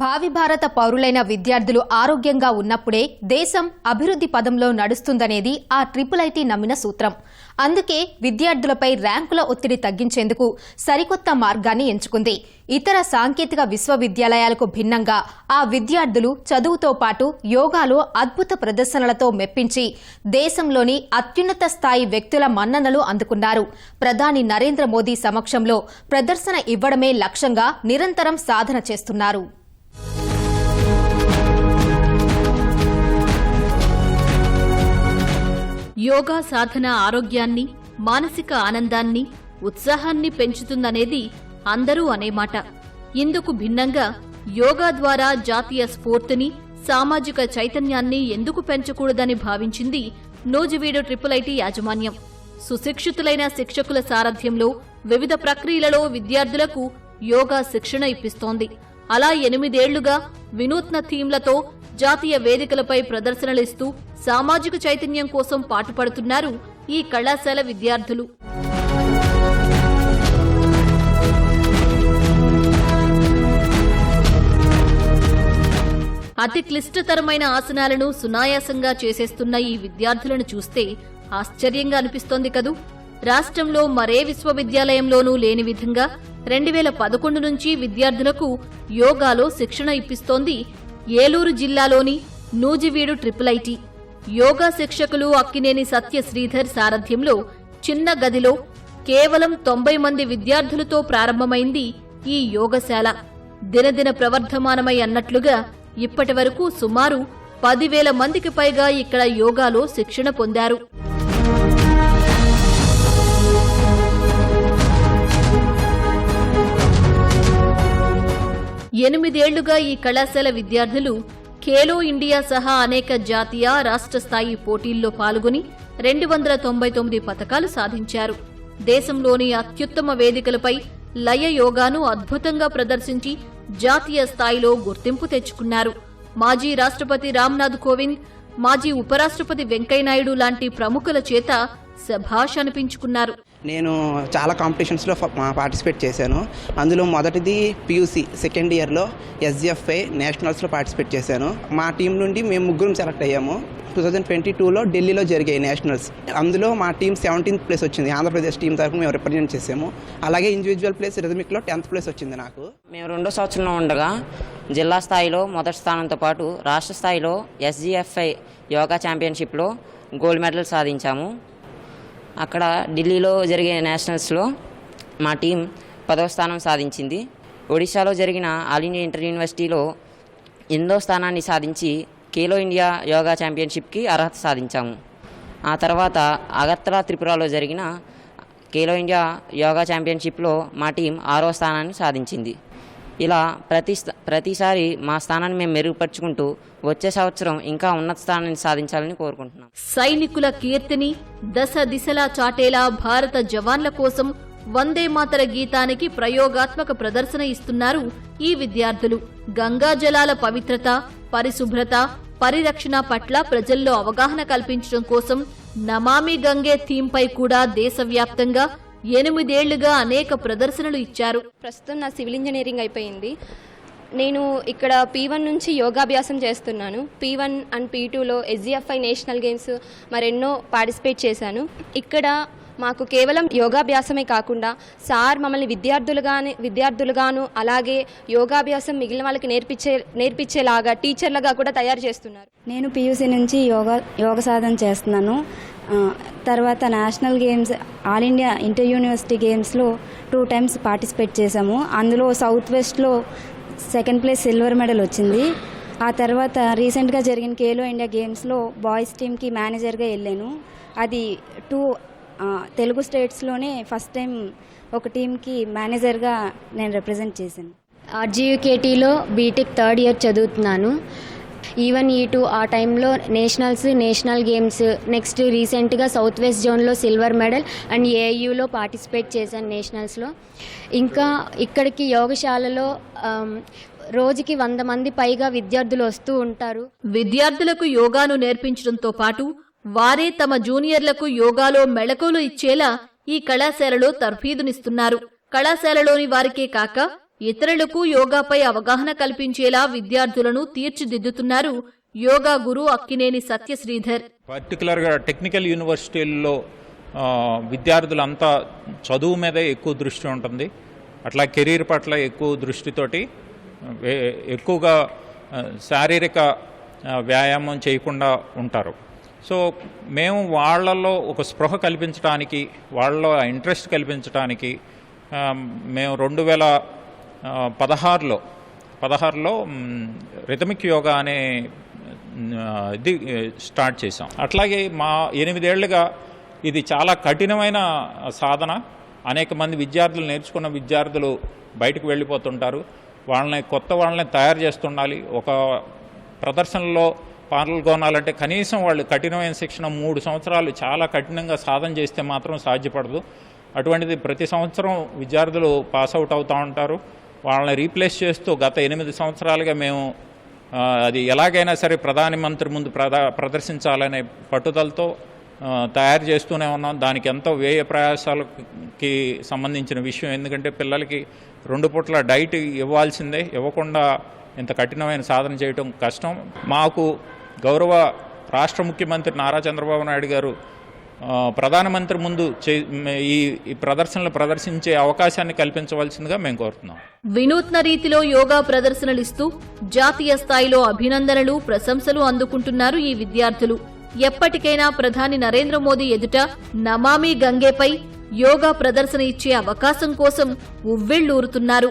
భావి భారత పౌరులైన విద్యార్థులు ఆరోగ్యంగా ఉన్నప్పుడే దేశం అభివృద్ధి పదంలో నడుస్తుందనేది ఆ ట్రిపుల్ ఐటీ నమ్మిన సూత్రం. అందుకే విద్యార్థులపై ర్యాంకుల ఒత్తిడి తగ్గించేందుకు సరికొత్త మార్గాన్ని ఎంచుకుంది. ఇతర సాంకేతిక విశ్వవిద్యాలయాలకు భిన్నంగా ఆ విద్యార్థులు చదువుతో పాటు యోగాలో అద్భుత ప్రదర్శనలతో మెప్పించి దేశంలోని అత్యున్నత స్థాయి వ్యక్తుల మన్ననలు అందుకున్నారు. ప్రధాని నరేంద్ర మోదీ సమక్షంలో ప్రదర్శన ఇవ్వడమే లక్ష్యంగా నిరంతరం సాధన చేస్తున్నారు. యోగా సాధన ఆరోగ్యాన్ని మానసిక ఆనందాన్ని ఉత్సాహాన్ని పెంచుతుందనేది అందరూ అనేమాట ఇందుకు భిన్నంగా యోగా ద్వారా జాతీయ స్ఫూర్తిని సామాజిక చైతన్యాన్ని ఎందుకు పెంచకూడదని భావించింది నూజివీడు ట్రిపుల్ ఐటీ యాజమాన్యం. సుశిక్షితులైన శిక్షకుల సారథ్యంలో వివిధ ప్రక్రియలలో విద్యార్థులకు యోగా శిక్షణ ఇప్పిస్తోంది. అలా ఎనిమిదేళ్ళుగా వినూత్న థీమ్లతో జాతీయ వేదికలపై ప్రదర్శనలిస్తూ సామాజిక చైతన్యం కోసం పాటుపడుతున్నారు ఈ కళాశాల విద్యార్థులు. అతి క్లిష్టతరమైన ఆసనాలను సునాయాసంగా చేసేస్తున్న ఈ విద్యార్థులను చూస్తే ఆశ్చర్యంగా అనిపిస్తోంది కదూ. రాష్ట్రంలో మరే విశ్వవిద్యాలయంలోనూ లేని విధంగా రెండు వేల పదకొండు నుంచి విద్యార్థులకు యోగాలో శిక్షణ ఇప్పిస్తోంది ఏలూరు జిల్లాలోని నూజివీడు ట్రిపుల్ ఐటి. యోగా శిక్షకులు అక్కినేని సత్య శ్రీధర్ సారథ్యంలో చిన్న గదిలో కేవలం తొంభై మంది విద్యార్థులతో ప్రారంభమైంది ఈ యోగశాల. దినదిన ప్రవర్ధమానమై అన్నట్లుగా ఇప్పటి వరకు సుమారు పదివేల మందికి పైగా ఇక్కడ యోగాలో శిక్షణ పొందారు. ఎనిమిదేళ్ళుగా ఈ కళాశాల విద్యార్థులు ఖేలో ఇండియా సహా అనేక జాతీయ రాష్ట్ర స్థాయి పోటీల్లో పాల్గొని రెండు వందల తొంభై తొమ్మిది పథకాలు సాధించారు. దేశంలోని అత్యుత్తమ వేదికలపై లయ యోగాను అద్భుతంగా ప్రదర్శించి జాతీయ స్థాయిలో గుర్తింపు తెచ్చుకున్నారు. మాజీ రాష్ట్రపతి రామ్నాథ్ కోవింద్ మాజీ ఉపరాష్ట్రపతి వెంకయ్యనాయుడు లాంటి ప్రముఖుల చేత శభాష్ అనిపించుకున్నారు. నేను చాలా కాంపిటీషన్స్లో పార్టిసిపేట్ చేశాను. అందులో మొదటిది పియూసీ సెకండ్ ఇయర్లో ఎస్జిఎఫ్ఐ నేషనల్స్లో పార్టిసిపేట్ చేశాను. మా టీం నుండి మేము ముగ్గురం సెలెక్ట్ అయ్యాము. టూ థౌజండ్ ట్వంటీ టూలో ఢిల్లీలో జరిగాయి నేషనల్స్. అందులో మా టీం సెవెంటీన్త్ ప్లేస్ వచ్చింది. ఆంధ్రప్రదేశ్ టీం తరఫున మేము రిప్రజెంట్ చేసాము అలాగే ఇండివిజువల్ ప్లేస్ రిథమిక్లో టెన్త్ ప్లేస్ వచ్చింది నాకు. మేము రెండో సంవత్సరంలో ఉండగా జిల్లా స్థాయిలో మొదటి స్థానంతో పాటు రాష్ట్ర స్థాయిలో ఎస్జిఎఫ్ఐ యోగా ఛాంపియన్షిప్లో గోల్డ్ మెడల్ సాధించాము. అక్కడ ఢిల్లీలో జరిగే నేషనల్స్లో మా టీం పదవ స్థానం సాధించింది. ఒడిశాలో జరిగిన ఆల్ ఇండియా ఇంటర్ యూనివర్సిటీలో ఎనిమిదో స్థానాన్ని సాధించి ఖేలో ఇండియా యోగా ఛాంపియన్షిప్కి అర్హత సాధించాము. ఆ తర్వాత అగర్తలా త్రిపురలో జరిగిన ఖేలో ఇండియా యోగా ఛాంపియన్షిప్లో మా టీం ఆరో స్థానాన్ని సాధించింది. ఇలా ప్రతి ప్రతిసారి మా స్థానాన్ని మేము మెరుగుపరుచుకుంటూ వచ్చే సంవత్సరం ఇంకా ఉన్నత స్థానాన్ని సాధించాలని కోరుకుంటున్నాం. సైనికుల కీర్తిని దశ దిశలా చాటేలా భారత జవాన్ల కోసం వందే మాతర గీతానికి ప్రయోగాత్మక ప్రదర్శన ఇస్తున్నారు ఈ విద్యార్థులు. గంగా జలాల పవిత్రత పరిశుభ్రత పరిరక్షణ పట్ల ప్రజల్లో అవగాహన కల్పించడం కోసం నమామి గంగే థీమ్పై కూడా దేశవ్యాప్తంగా ఎనిమిదేళ్ళుగా అనేక ప్రదర్శనలు ఇచ్చారు. ప్రస్తుతం నా సివిల్ ఇంజనీరింగ్ అయిపోయింది. నేను ఇక్కడ పీ వన్ నుంచి యోగాభ్యాసం చేస్తున్నాను. పీ వన్ అండ్ పీ టూలో ఎస్జిఎఫ్ఐ నేషనల్ గేమ్స్ మరెన్నో పార్టిసిపేట్ చేశాను. ఇక్కడ మాకు కేవలం యోగాభ్యాసమే కాకుండా సార్ మమ్మల్ని విద్యార్థులుగానే విద్యార్థులుగాను అలాగే యోగాభ్యాసం మిగిలిన వాళ్ళకి నేర్పించే నేర్పించేలాగా టీచర్లుగా కూడా తయారు చేస్తున్నారు. నేను పీయూసీ నుంచి యోగా యోగ సాధన చేస్తున్నాను. తర్వాత national games all India inter university గేమ్స్లో టూ టైమ్స్ పార్టిసిపేట్ చేశాము. అందులో సౌత్ వెస్ట్లో సెకండ్ ప్లేస్ సిల్వర్ మెడల్ వచ్చింది. ఆ తర్వాత రీసెంట్గా జరిగిన ఖేలో ఇండియా గేమ్స్లో బాయ్స్ టీమ్కి మేనేజర్గా వెళ్ళాను. అది టూ తెలుగు స్టేట్స్లోనే ఫస్ట్ టైం ఒక టీంకి మేనేజర్గా నేను రిప్రజెంట్ చేశాను. ఆర్జీయూకేటీలో బీటెక్ థర్డ్ ఇయర్ చదువుతున్నాను. ఈవెన్ ఈ టూ ఆ టైంలో నేషనల్స్ నేషనల్ గేమ్స్ నెక్స్ట్ రీసెంట్గా సౌత్ వెస్ట్ జోన్లో సిల్వర్ మెడల్ అండ్ ఏఐయులో పార్టిసిపేట్ చేశాను నేషనల్స్లో. ఇంకా ఇక్కడికి యోగశాలలో రోజుకి వంద మంది పైగా విద్యార్థులు వస్తూ ఉంటారు. విద్యార్థులకు యోగాను నేర్పించడంతో పాటు వారే తమ జూనియర్లకు యోగాలో మెళకువలు ఇచ్చేలా ఈ కళాశాలలో తర్ఫీదునిస్తున్నారు. కళాశాలలోని వారికే కాక ఇతరులకు యోగాపై అవగాహన కల్పించేలా విద్యార్థులను తీర్చిదిద్దుతున్నారు యోగా గురు అక్కినేని సత్యశ్రీధర్. పర్టికులర్గా టెక్నికల్ యూనివర్సిటీల్లో విద్యార్థులంతా చదువు మీదే ఎక్కువ దృష్టి ఉంటుంది. అట్లా కెరీర్ పట్ల ఎక్కువ దృష్టితోటి ఎక్కువగా శారీరక వ్యాయామం చేయకుండా ఉంటారు. సో మేము వాళ్ళలో ఒక స్పృహ కల్పించడానికి వాళ్ళలో ఇంట్రెస్ట్ కల్పించడానికి మేము రెండు వేల పదహారులో పదహారులో రిథమిక్ యోగా అనే ఇది స్టార్ట్ చేసాం అట్లాగే మా ఎనిమిదేళ్ళుగా ఇది చాలా కఠినమైన సాధన. అనేక మంది విద్యార్థులు నేర్చుకున్న విద్యార్థులు బయటకు వెళ్ళిపోతుంటారు. వాళ్ళని కొత్త వాళ్ళని తయారు చేస్తుండాలి. ఒక ప్రదర్శనలో పాల్గొనాలంటే కనీసం వాళ్ళు కఠినమైన శిక్షణ మూడు సంవత్సరాలు చాలా కఠినంగా సాధన చేస్తే మాత్రం సాధ్యపడదు. అటువంటిది ప్రతి సంవత్సరం విద్యార్థులు పాస్ అవుట్ అవుతూ ఉంటారు. వాళ్ళని రీప్లేస్ చేస్తూ గత ఎనిమిది సంవత్సరాలుగా మేము అది ఎలాగైనా సరే ప్రధానమంత్రి ముందు ప్రదా ప్రదర్శించాలనే పట్టుదలతో తయారు చేస్తూనే ఉన్నాం. దానికి ఎంతో వ్యయ ప్రయాసాలకి సంబంధించిన విషయం ఎందుకంటే పిల్లలకి రెండు పూట్ల డైట్ ఇవ్వాల్సిందే. ఇవ్వకుండా ఇంత కఠినమైన సాధన చేయటం కష్టం. మాకు గౌరవ రాష్ట్ర ముఖ్యమంత్రి నారా చంద్రబాబు నాయుడు గారు ప్రధానమంత్రి ముందు చే- ఈ ప్రదర్శనలు ప్రదర్శించే అవకాశాన్ని కల్పించవలసిందిగా మేము కోరుతున్నాం. వినూత్న రీతిలో యోగా ప్రదర్శనలు ఇస్తూ జాతీయ స్థాయిలో అభినందనలు ప్రశంసలు అందుకుంటున్నారు ఈ విద్యార్థులు. ఎప్పటికైనా ప్రధాని నరేంద్ర మోదీ ఎదుట నమామి గంగేపై యోగా ప్రదర్శన ఇచ్చే అవకాశం కోసం ఉవ్విళ్ళూరుతున్నారు